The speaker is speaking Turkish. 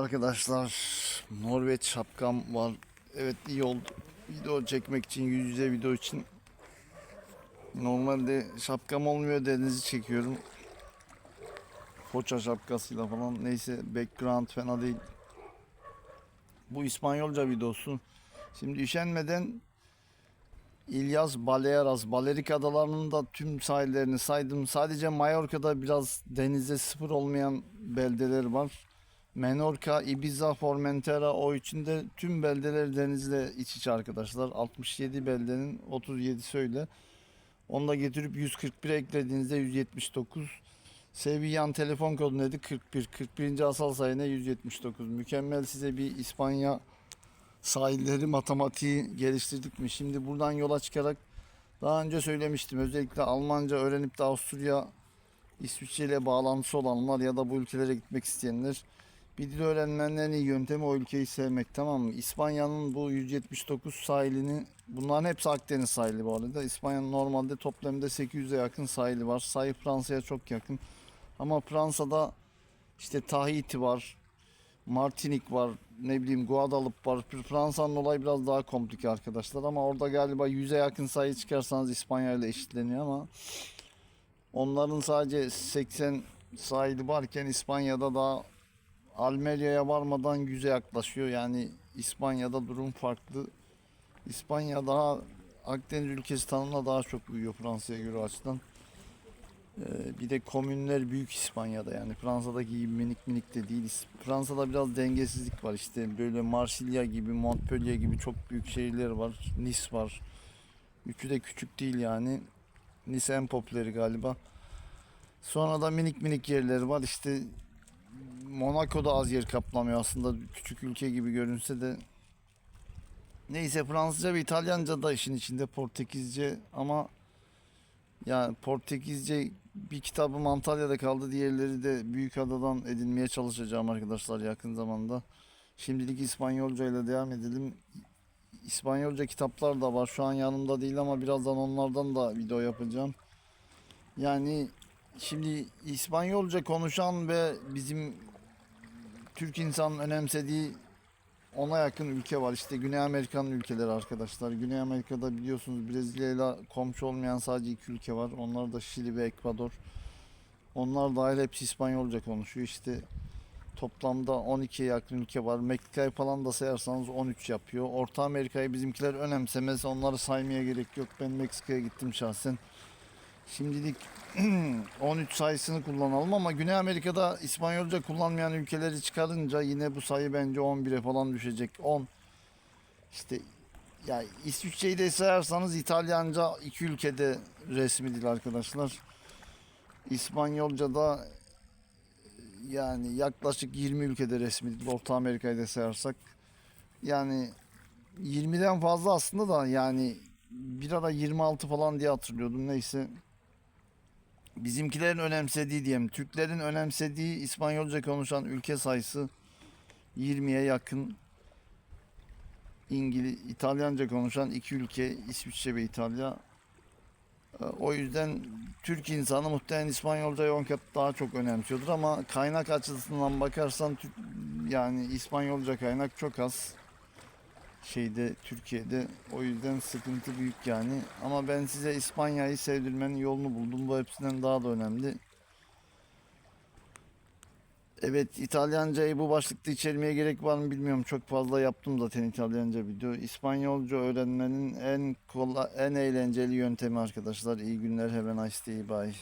Arkadaşlar Norveç şapkam var. Evet iyi oldu. Video çekmek için yüz yüze video için. Normalde şapkam olmuyor denizi çekiyorum. Poça şapkasıyla falan. Neyse background fena değil. Bu İspanyolca videosu. Şimdi üşenmeden İlyas Balearas, Balerik Adaları'nın da tüm sahillerini saydım. Sadece Mallorca'da biraz denize sıfır olmayan beldeler var. Menorca, Ibiza, Formentera o içinde tüm beldeler denizle iç içe arkadaşlar. 67 beldenin 37'si öyle. Onu da getirip 141 eklediğinizde 179. Seviyan telefon kodu nedir? 41. 41. asal sayı ne? 179. Mükemmel size bir İspanya sahilleri matematiği geliştirdik mi? Şimdi buradan yola çıkarak daha önce söylemiştim. Özellikle Almanca öğrenip de Avusturya, İsviçre ile bağlantısı olanlar ya da bu ülkelere gitmek isteyenler bir dil öğrenmenin en iyi yöntemi o ülkeyi sevmek tamam mı? İspanya'nın bu 179 sahilini bunların hepsi Akdeniz sahili bu arada. İspanya'nın normalde toplamda 800'e yakın sahili var. Sayı Fransa'ya çok yakın. Ama Fransa'da işte Tahiti var, Martinik var, ne bileyim Guadeloupe var. Fransa'nın olayı biraz daha komplike arkadaşlar ama orada galiba 100'e yakın sayı çıkarsanız İspanya ile eşitleniyor ama onların sadece 80 sahili varken İspanya'da daha Almeria'ya varmadan 100'e yaklaşıyor. Yani İspanya'da durum farklı. İspanya daha Akdeniz ülkesi tanımına daha çok uyuyor Fransa'ya göre açıdan. Ee, bir de komünler büyük İspanya'da yani Fransa'daki gibi minik minik de değil. Fransa'da biraz dengesizlik var işte böyle Marsilya gibi Montpellier gibi çok büyük şehirler var. Nice var. Üçü de küçük değil yani. Nice en popüleri galiba. Sonra da minik minik yerleri var işte Monaco'da az yer kaplamıyor aslında küçük ülke gibi görünse de neyse Fransızca ve İtalyanca da işin içinde Portekizce ama yani Portekizce bir kitabım Antalya'da kaldı. Diğerleri de Büyükada'dan edinmeye çalışacağım arkadaşlar yakın zamanda. Şimdilik İspanyolca ile devam edelim. İspanyolca kitaplar da var. Şu an yanımda değil ama birazdan onlardan da video yapacağım. Yani şimdi İspanyolca konuşan ve bizim Türk insanın önemsediği ona yakın ülke var. İşte Güney Amerika'nın ülkeleri arkadaşlar. Güney Amerika'da biliyorsunuz Brezilya ile komşu olmayan sadece iki ülke var. Onlar da Şili ve Ekvador. Onlar dahil hepsi İspanyolca konuşuyor. İşte toplamda 12'ye yakın ülke var. Meksika'yı falan da sayarsanız 13 yapıyor. Orta Amerika'yı bizimkiler önemsemez. Onları saymaya gerek yok. Ben Meksika'ya gittim şahsen. Şimdilik 13 sayısını kullanalım ama Güney Amerika'da İspanyolca kullanmayan ülkeleri çıkarınca yine bu sayı bence 11'e falan düşecek. 10 işte ya İsviçre'yi de sayarsanız İtalyanca iki ülkede resmi dil arkadaşlar. İspanyolca'da yani yaklaşık 20 ülkede resmi dil. Orta Amerika'yı da sayarsak yani 20'den fazla aslında da yani bir ara 26 falan diye hatırlıyordum neyse. Bizimkilerin önemsediği diyeyim. Türklerin önemsediği İspanyolca konuşan ülke sayısı 20'ye yakın. İngiliz, İtalyanca konuşan iki ülke İsviçre ve İtalya. Ee, O yüzden Türk insanı muhtemelen İspanyolcayı 10 kat daha çok önemsiyordur ama kaynak açısından bakarsan yani İspanyolca kaynak çok az şeyde Türkiye'de o yüzden sıkıntı büyük yani ama ben size İspanya'yı sevdirmenin yolunu buldum bu hepsinden daha da önemli. Evet İtalyancayı bu başlıkta içermeye gerek var mı bilmiyorum çok fazla yaptım zaten İtalyanca video. İspanyolca öğrenmenin en kolay en eğlenceli yöntemi arkadaşlar. İyi günler have a nice bye.